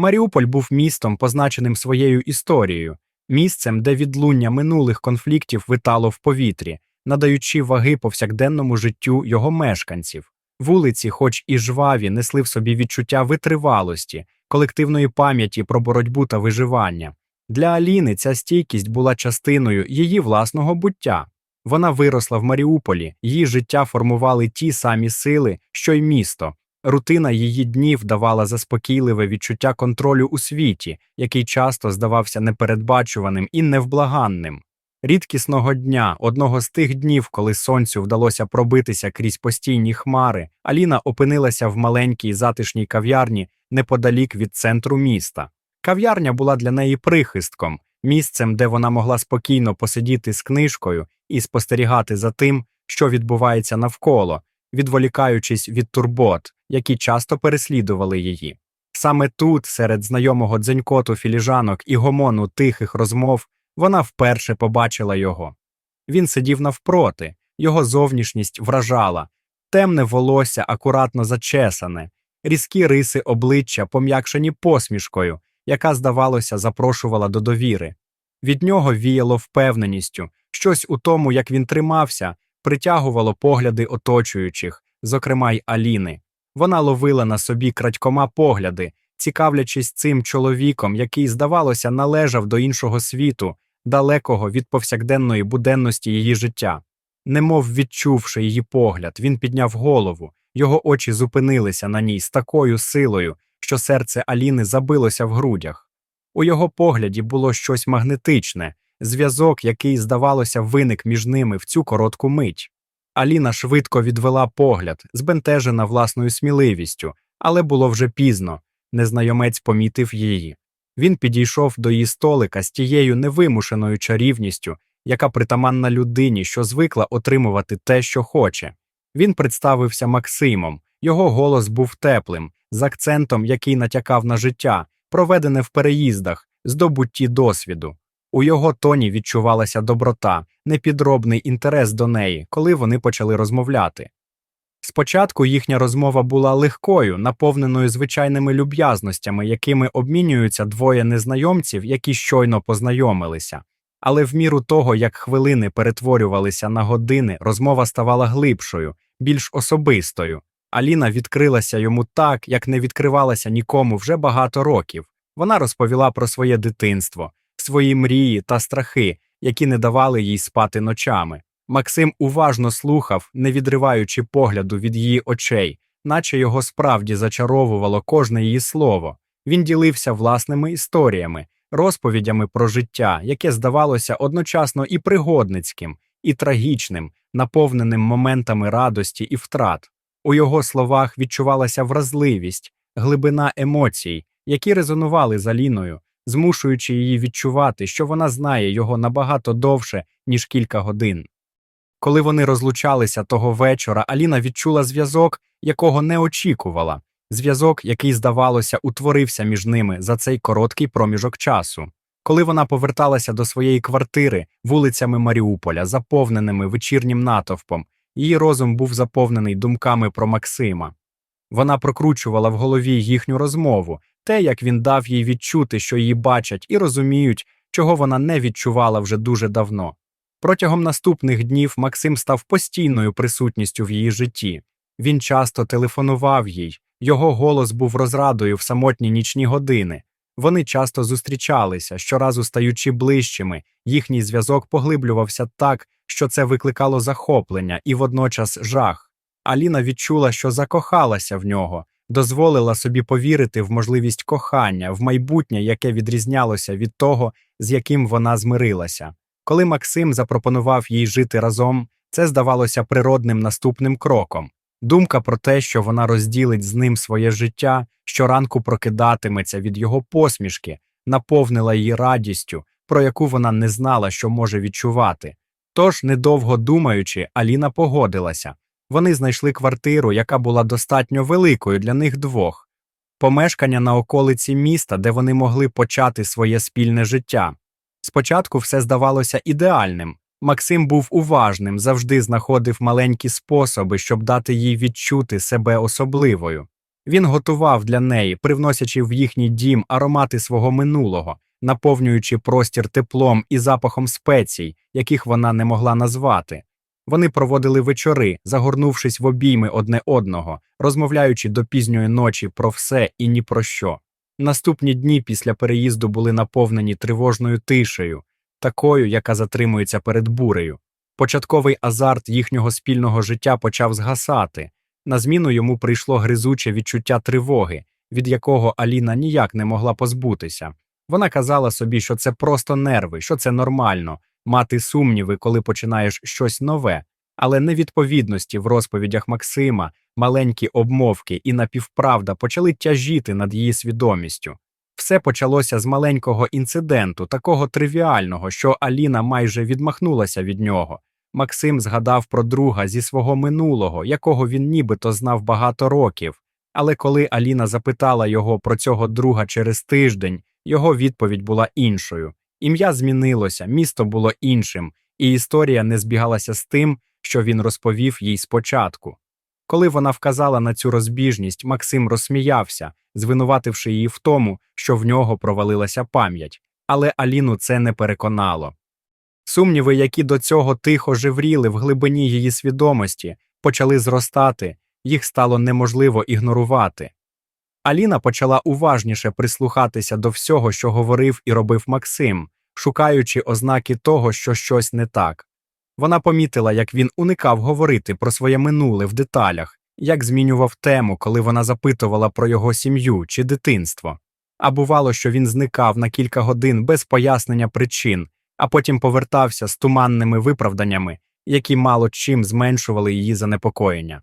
Маріуполь був містом, позначеним своєю історією, місцем, де відлуння минулих конфліктів витало в повітрі, надаючи ваги повсякденному життю його мешканців. Вулиці, хоч і жваві, несли в собі відчуття витривалості, колективної пам'яті про боротьбу та виживання. Для Аліни ця стійкість була частиною її власного буття. Вона виросла в Маріуполі, її життя формували ті самі сили, що й місто. Рутина її днів давала заспокійливе відчуття контролю у світі, який часто здавався непередбачуваним і невблаганним. Рідкісного дня, одного з тих днів, коли сонцю вдалося пробитися крізь постійні хмари, Аліна опинилася в маленькій затишній кав'ярні неподалік від центру міста. Кав'ярня була для неї прихистком, місцем, де вона могла спокійно посидіти з книжкою і спостерігати за тим, що відбувається навколо, відволікаючись від турбот, які часто переслідували її. Саме тут, серед знайомого дзенькоту філіжанок і гомону тихих розмов, вона вперше побачила його. Він сидів навпроти, його зовнішність вражала, темне волосся акуратно зачесане, різкі риси обличчя пом'якшені посмішкою, яка, здавалося, запрошувала до довіри. Від нього віяло впевненістю, щось у тому, як він тримався, притягувало погляди оточуючих, зокрема й Аліни. Вона ловила на собі крадькома погляди, цікавлячись цим чоловіком, який, здавалося, належав до іншого світу, далекого від повсякденної буденності її життя. Немов відчувши її погляд, він підняв голову, його очі зупинилися на ній з такою силою, що серце Аліни забилося в грудях. У його погляді було щось магнетичне, зв'язок, який, здавалося, виник між ними в цю коротку мить. Аліна швидко відвела погляд, збентежена власною сміливістю, але було вже пізно. Незнайомець помітив її. Він підійшов до її столика з тією невимушеною чарівністю, яка притаманна людині, що звикла отримувати те, що хоче. Він представився Максимом, його голос був теплим, з акцентом, який натякав на життя, проведене в переїздах, здобутті досвіду. У його тоні відчувалася доброта, непідробний інтерес до неї, коли вони почали розмовляти. Спочатку їхня розмова була легкою, наповненою звичайними люб'язностями, якими обмінюються двоє незнайомців, які щойно познайомилися. Але в міру того, як хвилини перетворювалися на години, розмова ставала глибшою, більш особистою. Аліна відкрилася йому так, як не відкривалася нікому вже багато років. Вона розповіла про своє дитинство, свої мрії та страхи, які не давали їй спати ночами. Максим уважно слухав, не відриваючи погляду від її очей, наче його справді зачаровувало кожне її слово. Він ділився власними історіями, розповідями про життя, яке здавалося одночасно і пригодницьким, і трагічним, наповненим моментами радості і втрат. У його словах відчувалася вразливість, глибина емоцій, які резонували з Аліною, змушуючи її відчувати, що вона знає його набагато довше, ніж кілька годин. Коли вони розлучалися того вечора, Аліна відчула зв'язок, якого не очікувала, зв'язок, який, здавалося, утворився між ними за цей короткий проміжок часу. Коли вона поверталася до своєї квартири вулицями Маріуполя, заповненими вечірнім натовпом, її розум був заповнений думками про Максима. Вона прокручувала в голові їхню розмову, те, як він дав їй відчути, що її бачать і розуміють, чого вона не відчувала вже дуже давно. Протягом наступних днів Максим став постійною присутністю в її житті. Він часто телефонував їй, його голос був розрадою в самотні нічні години. Вони часто зустрічалися, щоразу стаючи ближчими, їхній зв'язок поглиблювався так, що це викликало захоплення і водночас жах. Аліна відчула, що закохалася в нього, дозволила собі повірити в можливість кохання, в майбутнє, яке відрізнялося від того, з яким вона змирилася. Коли Максим запропонував їй жити разом, це здавалося природним наступним кроком. Думка про те, що вона розділить з ним своє життя, щоранку прокидатиметься від його посмішки, наповнила її радістю, про яку вона не знала, що може відчувати. Тож, недовго думаючи, Аліна погодилася. Вони знайшли квартиру, яка була достатньо великою для них двох, помешкання на околиці міста, де вони могли почати своє спільне життя. Спочатку все здавалося ідеальним. Максим був уважним, завжди знаходив маленькі способи, щоб дати їй відчути себе особливою. Він готував для неї, привносячи в їхній дім аромати свого минулого, наповнюючи простір теплом і запахом спецій, яких вона не могла назвати. Вони проводили вечори, загорнувшись в обійми одне одного, розмовляючи до пізньої ночі про все і ні про що. Наступні дні після переїзду були наповнені тривожною тишею, такою, яка затримується перед бурею. Початковий азарт їхнього спільного життя почав згасати. На зміну йому прийшло гризуче відчуття тривоги, від якого Аліна ніяк не могла позбутися. Вона казала собі, що це просто нерви, що це нормально, мати сумніви, коли починаєш щось нове, але невідповідності в розповідях Максима, маленькі обмовки і напівправда почали тяжіти над її свідомістю. Все почалося з маленького інциденту, такого тривіального, що Аліна майже відмахнулася від нього. Максим згадав про друга зі свого минулого, якого він нібито знав багато років. Але коли Аліна запитала його про цього друга через тиждень, його відповідь була іншою. Ім'я змінилося, місто було іншим, і історія не збігалася з тим, що він розповів їй спочатку. Коли вона вказала на цю розбіжність, Максим розсміявся, звинувативши її в тому, що в нього провалилася пам'ять, але Аліну це не переконало. Сумніви, які до цього тихо жевріли в глибині її свідомості, почали зростати, їх стало неможливо ігнорувати. Аліна почала уважніше прислухатися до всього, що говорив і робив Максим, шукаючи ознаки того, що щось не так. Вона помітила, як він уникав говорити про своє минуле в деталях, як змінював тему, коли вона запитувала про його сім'ю чи дитинство. А бувало, що він зникав на кілька годин без пояснення причин, а потім повертався з туманними виправданнями, які мало чим зменшували її занепокоєння.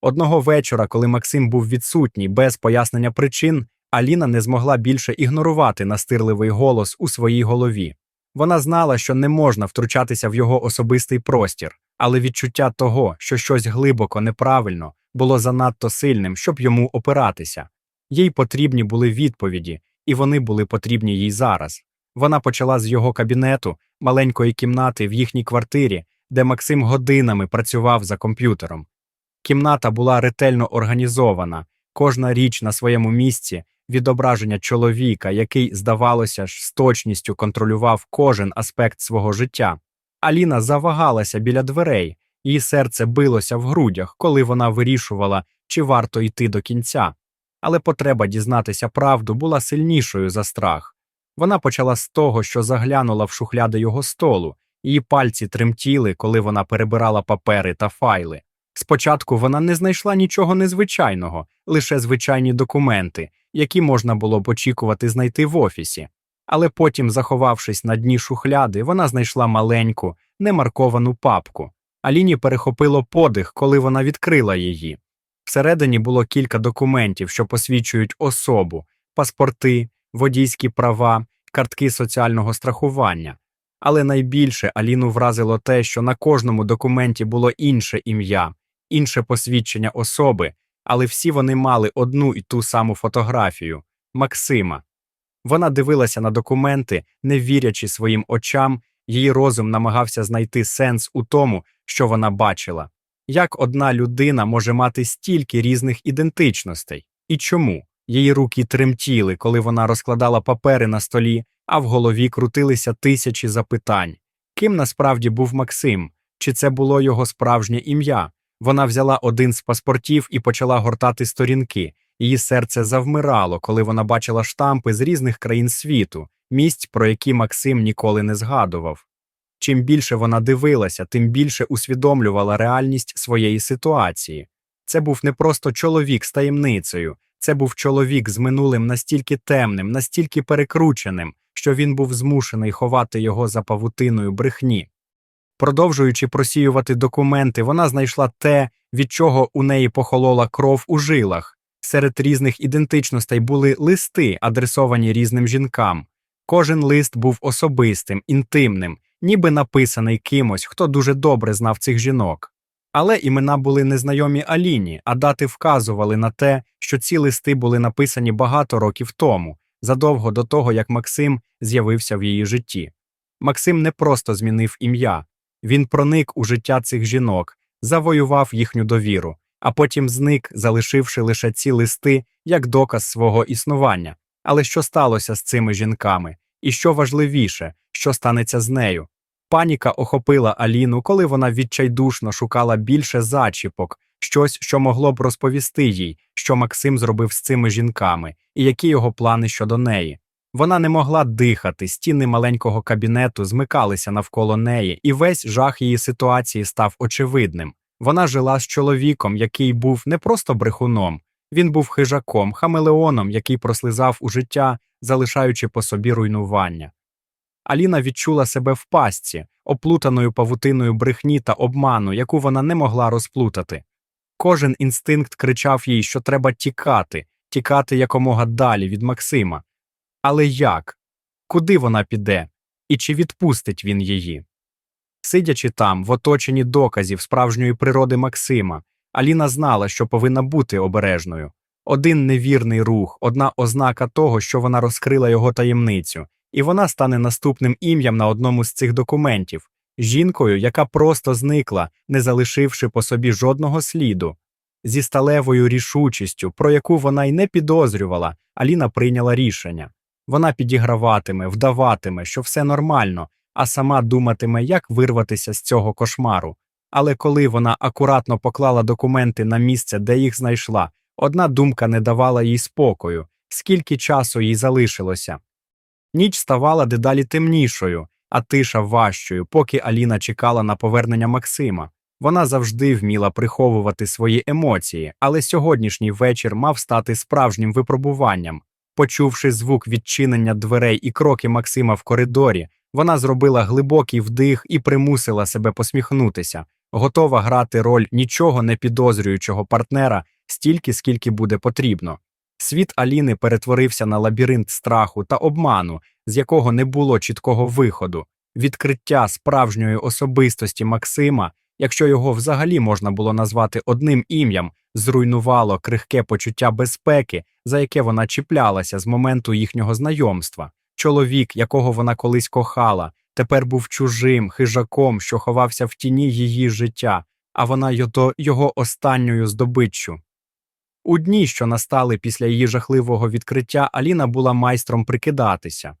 Одного вечора, коли Максим був відсутній без пояснення причин, Аліна не змогла більше ігнорувати настирливий голос у своїй голові. Вона знала, що не можна втручатися в його особистий простір, але відчуття того, що щось глибоко неправильно, було занадто сильним, щоб йому опиратися. Їй потрібні були відповіді, і вони були потрібні їй зараз. Вона почала з його кабінету, маленької кімнати в їхній квартирі, де Максим годинами працював за комп'ютером. Кімната була ретельно організована, кожна річ на своєму місці, відображення чоловіка, який, здавалося ж, з точністю контролював кожен аспект свого життя. Аліна завагалася біля дверей, її серце билося в грудях, коли вона вирішувала, чи варто йти до кінця. Але потреба дізнатися правду була сильнішою за страх. Вона почала з того, що заглянула в шухляди його столу, її пальці тремтіли, коли вона перебирала папери та файли. Спочатку вона не знайшла нічого незвичайного, лише звичайні документи, які можна було б очікувати знайти в офісі. Але потім, заховавшись на дні шухляди, вона знайшла маленьку, немарковану папку. Аліні перехопило подих, коли вона відкрила її. Всередині було кілька документів, що посвідчують особу, паспорти, водійські права, картки соціального страхування. Але найбільше Аліну вразило те, що на кожному документі було інше ім'я, інше посвідчення особи, але всі вони мали одну і ту саму фотографію Максима. Вона дивилася на документи, не вірячи своїм очам, її розум намагався знайти сенс у тому, що вона бачила. Як одна людина може мати стільки різних ідентичностей? І чому? Її руки тремтіли, коли вона розкладала папери на столі, а в голові крутилися тисячі запитань. Ким насправді був Максим? Чи це було його справжнє ім'я? Вона взяла один з паспортів і почала гортати сторінки. Її серце завмирало, коли вона бачила штампи з різних країн світу, місць, про які Максим ніколи не згадував. Чим більше вона дивилася, тим більше усвідомлювала реальність своєї ситуації. Це був не просто чоловік з таємницею, це був чоловік з минулим настільки темним, настільки перекрученим, що він був змушений ховати його за павутиною брехні. Продовжуючи просіювати документи, вона знайшла те, від чого у неї похолола кров у жилах. Серед різних ідентичностей були листи, адресовані різним жінкам. Кожен лист був особистим, інтимним, ніби написаний кимось, хто дуже добре знав цих жінок. Але імена були незнайомі Аліні, а дати вказували на те, що ці листи були написані багато років тому, задовго до того, як Максим з'явився в її житті. Максим не просто змінив ім'я, він проник у життя цих жінок, завоював їхню довіру, а потім зник, залишивши лише ці листи як доказ свого існування. Але що сталося з цими жінками? І що важливіше, що станеться з нею? Паніка охопила Аліну, коли вона відчайдушно шукала більше зачіпок, щось, що могло б розповісти їй, що Максим зробив з цими жінками, і які його плани щодо неї. Вона не могла дихати, стіни маленького кабінету змикалися навколо неї, і весь жах її ситуації став очевидним. Вона жила з чоловіком, який був не просто брехуном, він був хижаком, хамелеоном, який прослизав у життя, залишаючи по собі руйнування. Аліна відчула себе в пастці, оплутаною павутиною брехні та обману, яку вона не могла розплутати. Кожен інстинкт кричав їй, що треба тікати, тікати якомога далі від Максима. Але як? Куди вона піде? І чи відпустить він її? Сидячи там, в оточенні доказів справжньої природи Максима, Аліна знала, що повинна бути обережною. Один невірний рух, одна ознака того, що вона розкрила його таємницю, і вона стане наступним ім'ям на одному з цих документів, жінкою, яка просто зникла, не залишивши по собі жодного сліду. Зі сталевою рішучістю, про яку вона й не підозрювала, Аліна прийняла рішення. Вона підіграватиме, вдаватиме, що все нормально, а сама думатиме, як вирватися з цього кошмару. Але коли вона акуратно поклала документи на місце, де їх знайшла, одна думка не давала їй спокою, скільки часу їй залишилося. Ніч ставала дедалі темнішою, а тиша важчою, поки Аліна чекала на повернення Максима. Вона завжди вміла приховувати свої емоції, але сьогоднішній вечір мав стати справжнім випробуванням. Почувши звук відчинення дверей і кроки Максима в коридорі, вона зробила глибокий вдих і примусила себе посміхнутися, готова грати роль нічого не підозрюючого партнера стільки, скільки буде потрібно. Світ Аліни перетворився на лабіринт страху та обману, з якого не було чіткого виходу, відкриття справжньої особистості Максима, якщо його взагалі можна було назвати одним ім'ям, зруйнувало крихке почуття безпеки, за яке вона чіплялася з моменту їхнього знайомства. Чоловік, якого вона колись кохала, тепер був чужим хижаком, що ховався в тіні її життя, а вона його, його останньою здобиччю. У дні, що настали після її жахливого відкриття, Аліна була майстром прикидатися.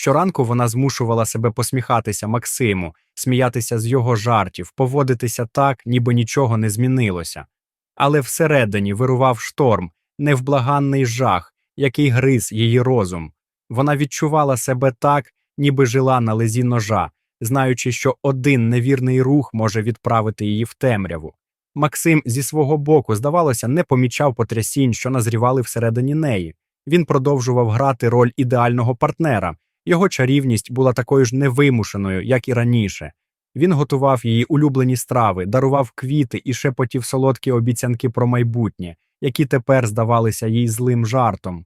Щоранку вона змушувала себе посміхатися Максиму, сміятися з його жартів, поводитися так, ніби нічого не змінилося. Але всередині вирував шторм, невблаганний жах, який гриз її розум. Вона відчувала себе так, ніби жила на лезі ножа, знаючи, що один невірний рух може відправити її в темряву. Максим зі свого боку, здавалося, не помічав потрясінь, що назрівали всередині неї. Він продовжував грати роль ідеального партнера. Його чарівність була такою ж невимушеною, як і раніше. Він готував її улюблені страви, дарував квіти і шепотів солодкі обіцянки про майбутнє, які тепер здавалися їй злим жартом.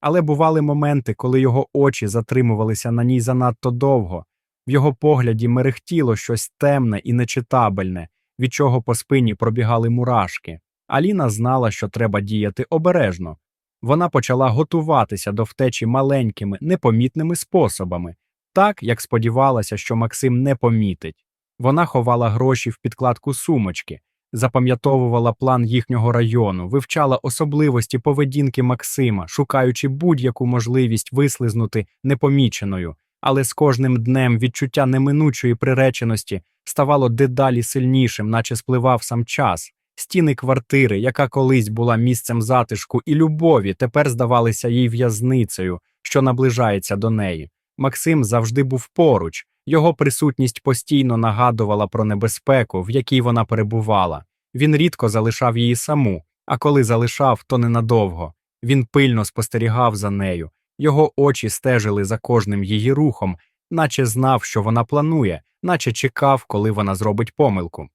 Але бували моменти, коли його очі затримувалися на ній занадто довго, в його погляді мерехтіло щось темне і нечитабельне, від чого по спині пробігали мурашки. Аліна знала, що треба діяти обережно. Вона почала готуватися до втечі маленькими, непомітними способами, так як сподівалася, що Максим не помітить. Вона ховала гроші в підкладку сумочки, запам'ятовувала план їхнього району, вивчала особливості поведінки Максима, шукаючи будь-яку можливість вислизнути непоміченою, але з кожним днем відчуття неминучої приреченості ставало дедалі сильнішим, наче спливав сам час. Стіни квартири, яка колись була місцем затишку і любові, тепер здавалися їй в'язницею, що наближається до неї. Максим завжди був поруч, його присутність постійно нагадувала про небезпеку, в якій вона перебувала. Він рідко залишав її саму, а коли залишав, то ненадовго. Він пильно спостерігав за нею, його очі стежили за кожним її рухом, наче знав, що вона планує, наче чекав, коли вона зробить помилку.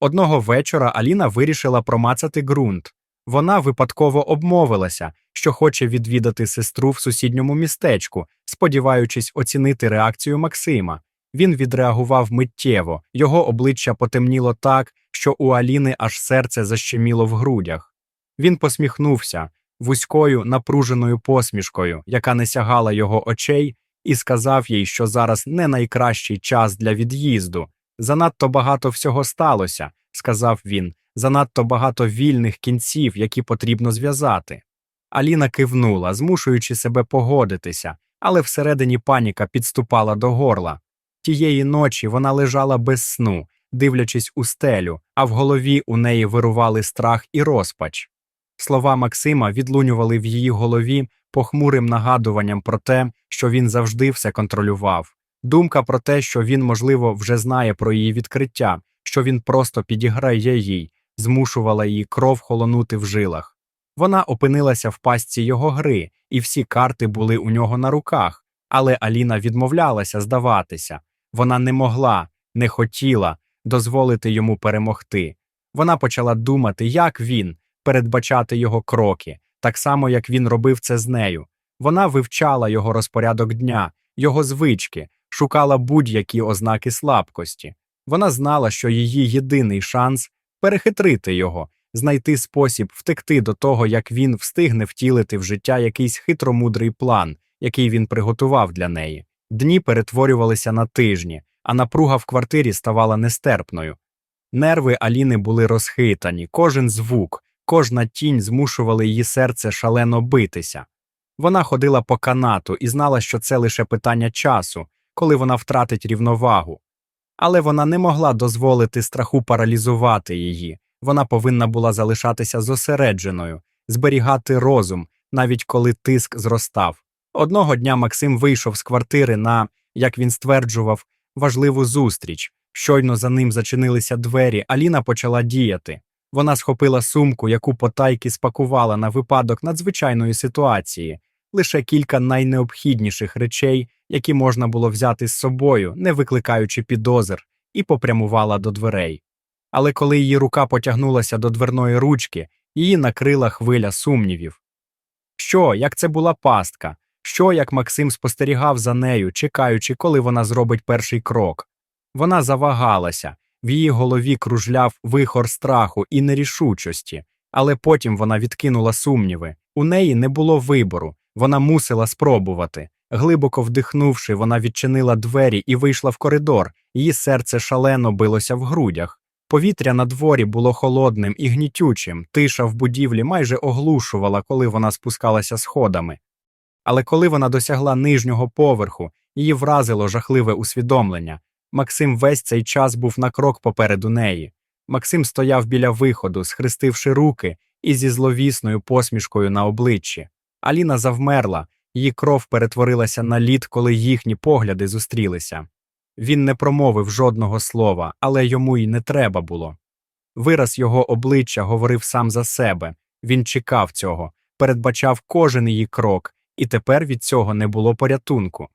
Одного вечора Аліна вирішила промацати ґрунт. Вона випадково обмовилася, що хоче відвідати сестру в сусідньому містечку, сподіваючись оцінити реакцію Максима. Він відреагував миттєво, його обличчя потемніло так, що у Аліни аж серце защеміло в грудях. Він посміхнувся вузькою напруженою посмішкою, яка не сягала його очей, і сказав їй, що зараз не найкращий час для від'їзду. Занадто багато всього сталося, сказав він. занадто багато вільних кінців, які потрібно зв'язати. Аліна кивнула, змушуючи себе погодитися, але всередині паніка підступала до горла. Тієї ночі вона лежала без сну, дивлячись у стелю, а в голові у неї вирували страх і розпач. Слова Максима відлунювали в її голові похмурим нагадуванням про те, що він завжди все контролював. Думка про те, що він, можливо, вже знає про її відкриття, що він просто підіграє їй, змушувала її кров холонути в жилах. Вона опинилася в пастці його гри, і всі карти були у нього на руках, але Аліна відмовлялася здаватися. Вона не могла, не хотіла дозволити йому перемогти. Вона почала думати, як він, передбачати його кроки, так само, як він робив це з нею. Вона вивчала його розпорядок дня, його звички, шукала будь-які ознаки слабкості. Вона знала, що її єдиний шанс перехитрити його, знайти спосіб втекти до того, як він встигне втілити в життя якийсь хитромудрий план, який він приготував для неї. Дні перетворювалися на тижні, а напруга в квартирі ставала нестерпною. Нерви Аліни були розхитані, кожен звук, кожна тінь змушували її серце шалено битися. Вона ходила по канату і знала, що це лише питання часу, коли вона втратить рівновагу. Але вона не могла дозволити страху паралізувати її. Вона повинна була залишатися зосередженою, зберігати розум, навіть коли тиск зростав. Одного дня Максим вийшов з квартири на, як він стверджував, важливу зустріч. Щойно за ним зачинилися двері, Аліна почала діяти. Вона схопила сумку, яку потайки спакувала на випадок надзвичайної ситуації, лише кілька найнеобхідніших речей, які можна було взяти з собою, не викликаючи підозр, і попрямувала до дверей. Але коли її рука потягнулася до дверної ручки, її накрила хвиля сумнівів. Що, як це була пастка? Що, як Максим спостерігав за нею, чекаючи, коли вона зробить перший крок? Вона завагалася, в її голові кружляв вихор страху і нерішучості, але потім вона відкинула сумніви. У неї не було вибору, вона мусила спробувати. Глибоко вдихнувши, вона відчинила двері і вийшла в коридор, її серце шалено билося в грудях. Повітря на дворі було холодним і гнітючим, тиша в будівлі майже оглушувала, коли вона спускалася сходами. Але коли вона досягла нижнього поверху, її вразило жахливе усвідомлення. Максим весь цей час був на крок попереду неї. Максим стояв біля виходу, схрестивши руки і зі зловісною посмішкою на обличчі. Аліна завмерла, її кров перетворилася на лід, коли їхні погляди зустрілися. Він не промовив жодного слова, але йому й не треба було. Вираз його обличчя говорив сам за себе він чекав цього, передбачав кожен її крок, і тепер від цього не було порятунку.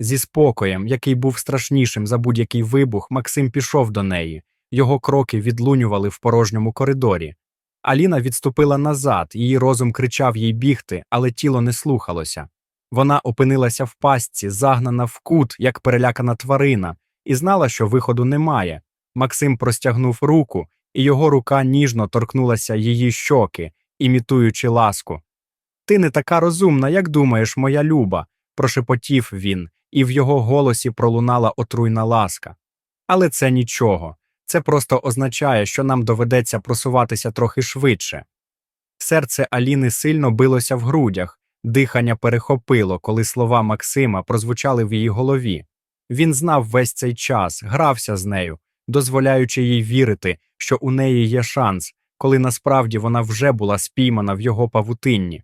Зі спокоєм, який був страшнішим за будь-який вибух, Максим пішов до неї, його кроки відлунювали в порожньому коридорі. Аліна відступила назад, її розум кричав їй бігти, але тіло не слухалося. Вона опинилася в пастці, загнана в кут, як перелякана тварина, і знала, що виходу немає. Максим простягнув руку, і його рука ніжно торкнулася її щоки, імітуючи ласку. Ти не така розумна, як думаєш, моя люба, прошепотів він, і в його голосі пролунала отруйна ласка. Але це нічого. Це просто означає, що нам доведеться просуватися трохи швидше. Серце Аліни сильно билося в грудях, дихання перехопило, коли слова Максима прозвучали в її голові. Він знав весь цей час, грався з нею, дозволяючи їй вірити, що у неї є шанс, коли насправді вона вже була спіймана в його павутинні.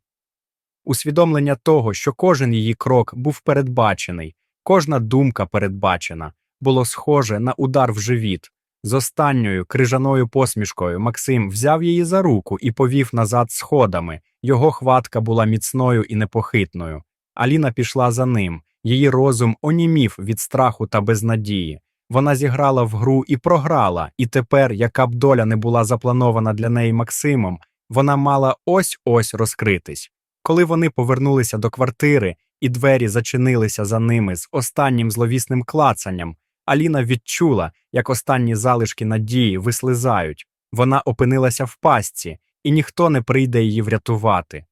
Усвідомлення того, що кожен її крок був передбачений, кожна думка передбачена, було схоже на удар в живіт. З останньою крижаною посмішкою Максим взяв її за руку і повів назад сходами. Його хватка була міцною і непохитною. Аліна пішла за ним, її розум онімів від страху та безнадії. Вона зіграла в гру і програла, і тепер, яка б доля не була запланована для неї Максимом, вона мала ось ось розкритись. Коли вони повернулися до квартири, і двері зачинилися за ними з останнім зловісним клацанням, Аліна відчула, як останні залишки надії вислизають. Вона опинилася в пастці, і ніхто не прийде її врятувати.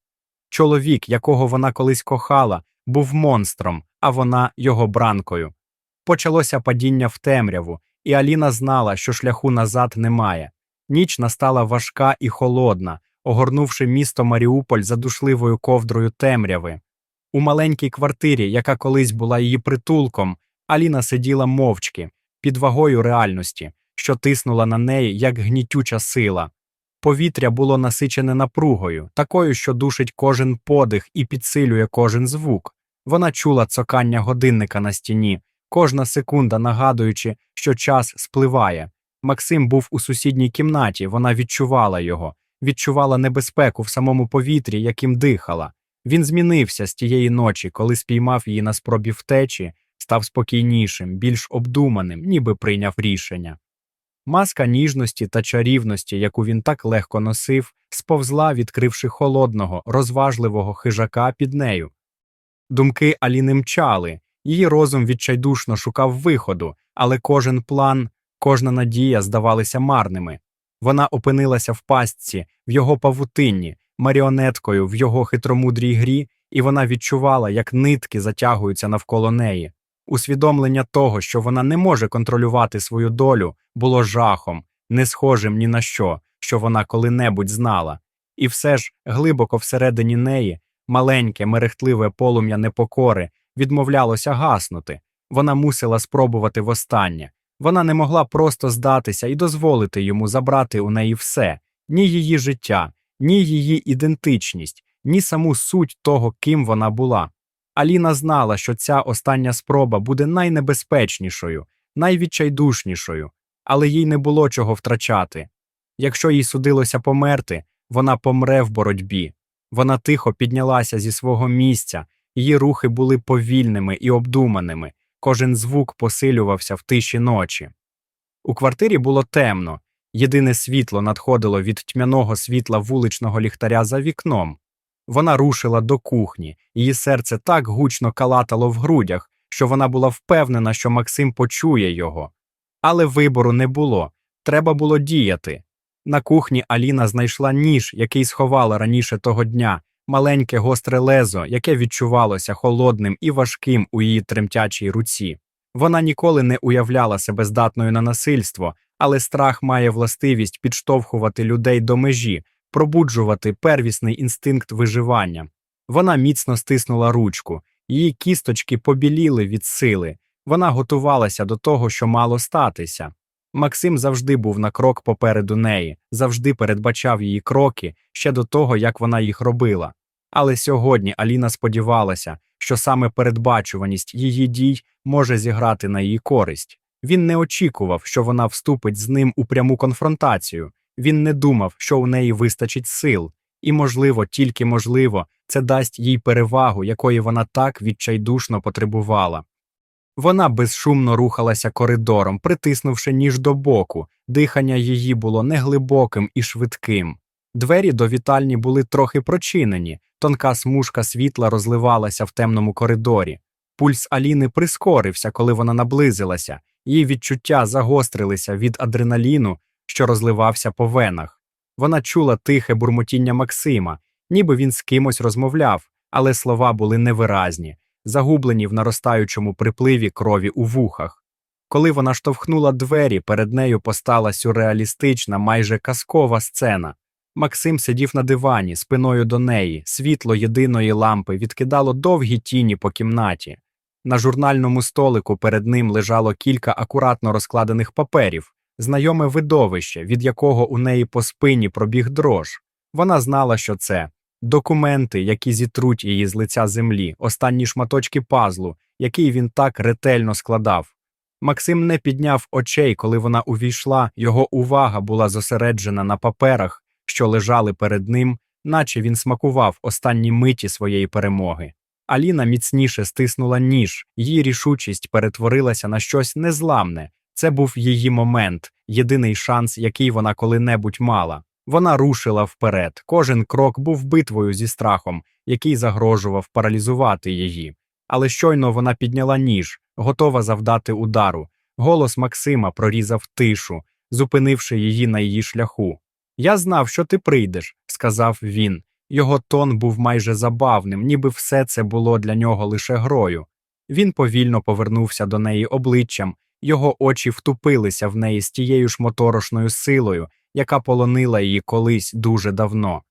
Чоловік, якого вона колись кохала, був монстром, а вона його бранкою. Почалося падіння в темряву, і Аліна знала, що шляху назад немає. Ніч настала важка і холодна, огорнувши місто Маріуполь задушливою ковдрою темряви. У маленькій квартирі, яка колись була її притулком, Аліна сиділа мовчки, під вагою реальності, що тиснула на неї, як гнітюча сила. Повітря було насичене напругою, такою, що душить кожен подих і підсилює кожен звук. Вона чула цокання годинника на стіні, кожна секунда нагадуючи, що час спливає. Максим був у сусідній кімнаті, вона відчувала його, відчувала небезпеку в самому повітрі, яким дихала. Він змінився з тієї ночі, коли спіймав її на спробі втечі, став спокійнішим, більш обдуманим, ніби прийняв рішення. Маска ніжності та чарівності, яку він так легко носив, сповзла, відкривши холодного, розважливого хижака під нею. Думки Аліни мчали, її розум відчайдушно шукав виходу, але кожен план, кожна надія здавалися марними. Вона опинилася в пастці, в його павутинні, маріонеткою в його хитромудрій грі, і вона відчувала, як нитки затягуються навколо неї. Усвідомлення того, що вона не може контролювати свою долю, було жахом, не схожим ні на що, що вона коли-небудь знала. І все ж, глибоко всередині неї, маленьке, мерехтливе полум'я непокори відмовлялося гаснути. Вона мусила спробувати востаннє. Вона не могла просто здатися і дозволити йому забрати у неї все ні її життя, ні її ідентичність, ні саму суть того, ким вона була. Аліна знала, що ця остання спроба буде найнебезпечнішою, найвідчайдушнішою, але їй не було чого втрачати. Якщо їй судилося померти, вона помре в боротьбі. Вона тихо піднялася зі свого місця, її рухи були повільними і обдуманими, кожен звук посилювався в тиші ночі. У квартирі було темно, єдине світло надходило від тьмяного світла вуличного ліхтаря за вікном. Вона рушила до кухні, її серце так гучно калатало в грудях, що вона була впевнена, що Максим почує його. Але вибору не було треба було діяти. На кухні Аліна знайшла ніж, який сховала раніше того дня, маленьке гостре лезо, яке відчувалося холодним і важким у її тремтячій руці. Вона ніколи не уявляла себе здатною на насильство, але страх має властивість підштовхувати людей до межі, пробуджувати первісний інстинкт виживання. Вона міцно стиснула ручку, її кісточки побіліли від сили, вона готувалася до того, що мало статися. Максим завжди був на крок попереду неї, завжди передбачав її кроки ще до того, як вона їх робила. Але сьогодні Аліна сподівалася, що саме передбачуваність її дій може зіграти на її користь. Він не очікував, що вона вступить з ним у пряму конфронтацію, він не думав, що у неї вистачить сил, і, можливо, тільки можливо, це дасть їй перевагу, якої вона так відчайдушно потребувала. Вона безшумно рухалася коридором, притиснувши ніж до боку, дихання її було неглибоким і швидким. Двері до вітальні були трохи прочинені, тонка смужка світла розливалася в темному коридорі. Пульс Аліни прискорився, коли вона наблизилася, її відчуття загострилися від адреналіну, що розливався по венах. Вона чула тихе бурмотіння Максима, ніби він з кимось розмовляв, але слова були невиразні, загублені в наростаючому припливі крові у вухах. Коли вона штовхнула двері, перед нею постала сюрреалістична, майже казкова сцена. Максим сидів на дивані, спиною до неї, світло єдиної лампи відкидало довгі тіні по кімнаті. На журнальному столику перед ним лежало кілька акуратно розкладених паперів, знайоме видовище, від якого у неї по спині пробіг дрож. Вона знала, що це документи, які зітруть її з лиця землі, останні шматочки пазлу, який він так ретельно складав. Максим не підняв очей, коли вона увійшла, його увага була зосереджена на паперах, що лежали перед ним, наче він смакував останні миті своєї перемоги. Аліна міцніше стиснула ніж, її рішучість перетворилася на щось незламне. Це був її момент, єдиний шанс, який вона коли-небудь мала. Вона рушила вперед. Кожен крок був битвою зі страхом, який загрожував паралізувати її. Але щойно вона підняла ніж, готова завдати удару. Голос Максима прорізав тишу, зупинивши її на її шляху. Я знав, що ти прийдеш, сказав він. Його тон був майже забавним, ніби все це було для нього лише грою. Він повільно повернувся до неї обличчям, його очі втупилися в неї з тією ж моторошною силою, яка полонила її колись дуже давно.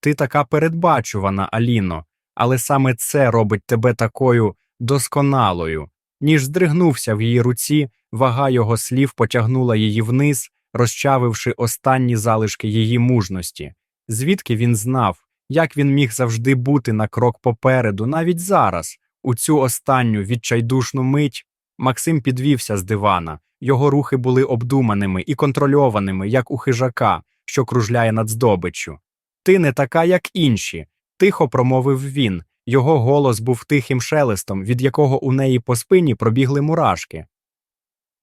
Ти така передбачувана, Аліно, але саме це робить тебе такою досконалою. Ніж здригнувся в її руці, вага його слів потягнула її вниз, розчавивши останні залишки її мужності. Звідки він знав, як він міг завжди бути на крок попереду, навіть зараз, у цю останню відчайдушну мить, Максим підвівся з дивана. Його рухи були обдуманими і контрольованими, як у хижака, що кружляє над здобиччю. Ти не така, як інші, тихо промовив він. Його голос був тихим шелестом, від якого у неї по спині пробігли мурашки.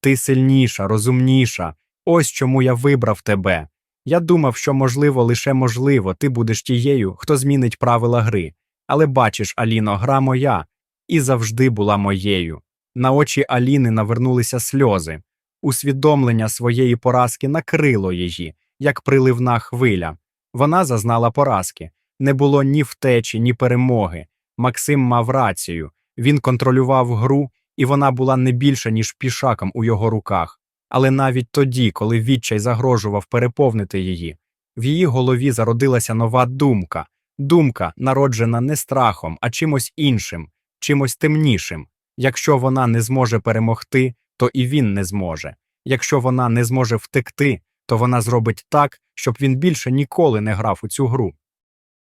Ти сильніша, розумніша, ось чому я вибрав тебе. Я думав, що, можливо, лише можливо, ти будеш тією, хто змінить правила гри. Але бачиш, Аліно, гра моя і завжди була моєю. На очі Аліни навернулися сльози. Усвідомлення своєї поразки накрило її, як приливна хвиля. Вона зазнала поразки. Не було ні втечі, ні перемоги. Максим мав рацію. Він контролював гру, і вона була не більше, ніж пішаком у його руках. Але навіть тоді, коли відчай загрожував переповнити її, в її голові зародилася нова думка думка, народжена не страхом, а чимось іншим, чимось темнішим. Якщо вона не зможе перемогти, то і він не зможе. Якщо вона не зможе втекти, то вона зробить так, щоб він більше ніколи не грав у цю гру.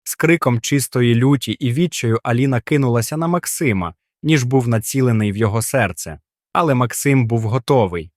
З криком чистої люті і відчаю Аліна кинулася на Максима, ніж був націлений в його серце. Але Максим був готовий.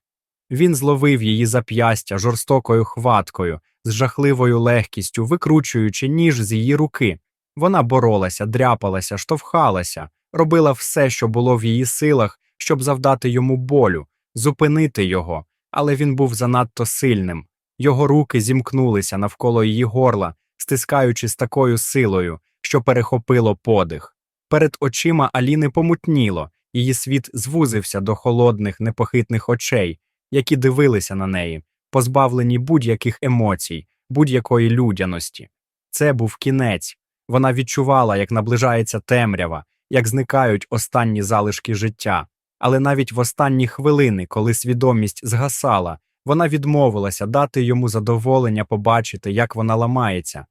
Він зловив її зап'ястя жорстокою хваткою, з жахливою легкістю, викручуючи ніж з її руки. Вона боролася, дряпалася, штовхалася, робила все, що було в її силах, щоб завдати йому болю, зупинити його, але він був занадто сильним. Його руки зімкнулися навколо її горла, стискаючи з такою силою, що перехопило подих. Перед очима Аліни помутніло, її світ звузився до холодних, непохитних очей, які дивилися на неї, позбавлені будь-яких емоцій, будь-якої людяності. Це був кінець. Вона відчувала, як наближається темрява, як зникають останні залишки життя. Але навіть в останні хвилини, коли свідомість згасала, вона відмовилася дати йому задоволення побачити, як вона ламається.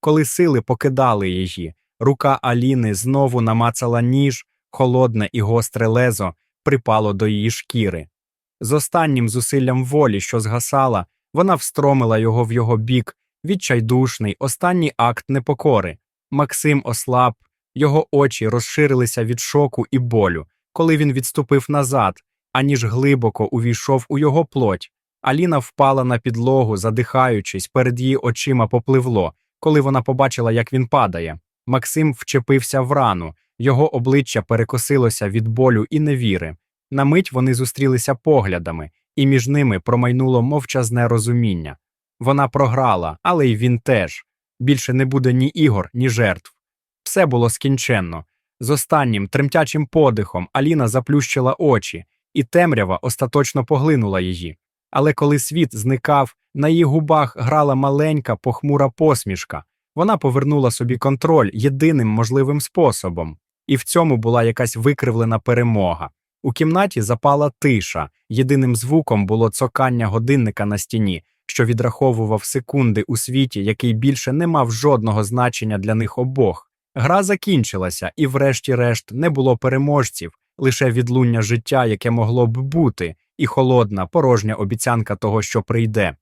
Коли сили покидали її, рука Аліни знову намацала ніж, холодне і гостре лезо припало до її шкіри. З останнім зусиллям волі, що згасала, вона встромила його в його бік, відчайдушний, останній акт непокори. Максим ослаб, його очі розширилися від шоку і болю, коли він відступив назад, аніж глибоко увійшов у його плоть. Аліна впала на підлогу, задихаючись, перед її очима попливло, коли вона побачила, як він падає. Максим вчепився в рану, його обличчя перекосилося від болю і невіри. На мить вони зустрілися поглядами, і між ними промайнуло мовчазне розуміння. Вона програла, але й він теж. Більше не буде ні ігор, ні жертв. Все було скінченно. З останнім тремтячим подихом Аліна заплющила очі, і темрява остаточно поглинула її. Але коли світ зникав, на її губах грала маленька похмура посмішка. Вона повернула собі контроль єдиним можливим способом, і в цьому була якась викривлена перемога. У кімнаті запала тиша, єдиним звуком було цокання годинника на стіні, що відраховував секунди у світі, який більше не мав жодного значення для них обох. Гра закінчилася, і, врешті-решт, не було переможців, лише відлуння життя, яке могло б бути, і холодна, порожня обіцянка того, що прийде.